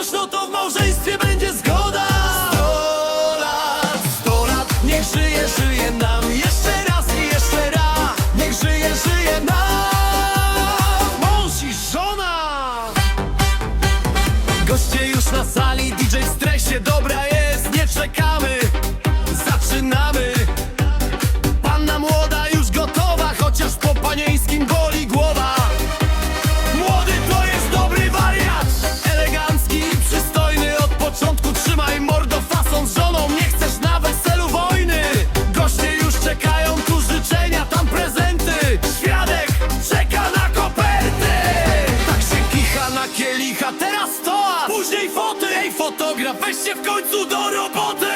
głośno, to w małżeństwie będzie zgoda. Sto lat, sto lat, niech żyje, żyje nam. Jeszcze raz i jeszcze raz, niech żyje, żyje nam. Mąż i żona. Goście już na sali, DJ w stresie, dobra Później foty! Ej fotograf, weź się w końcu do roboty!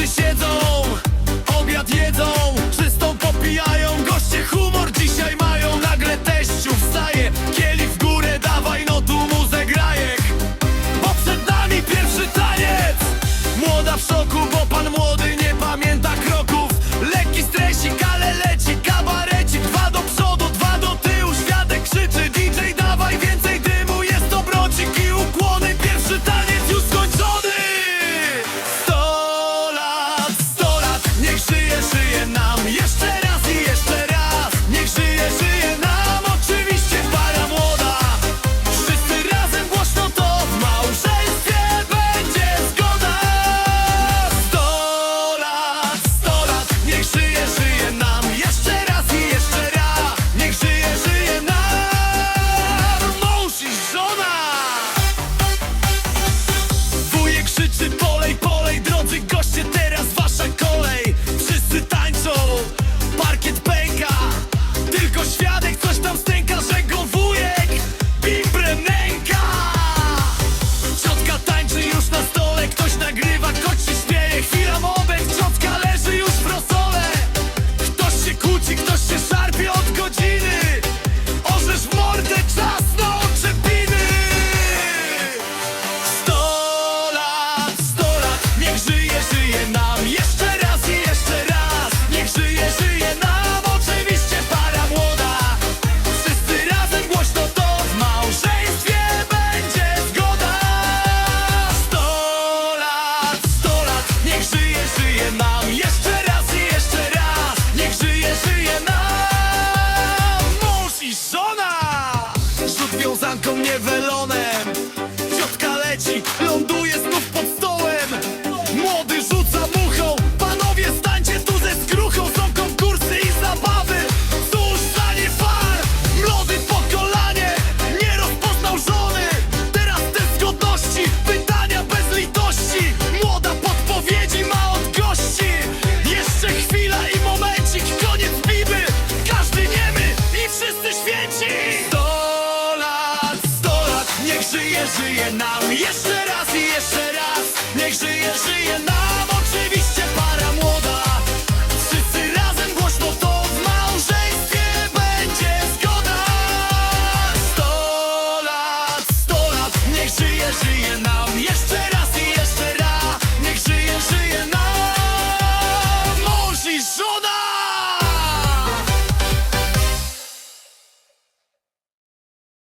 去协奏。 시. nie żyje nam. Jeszcze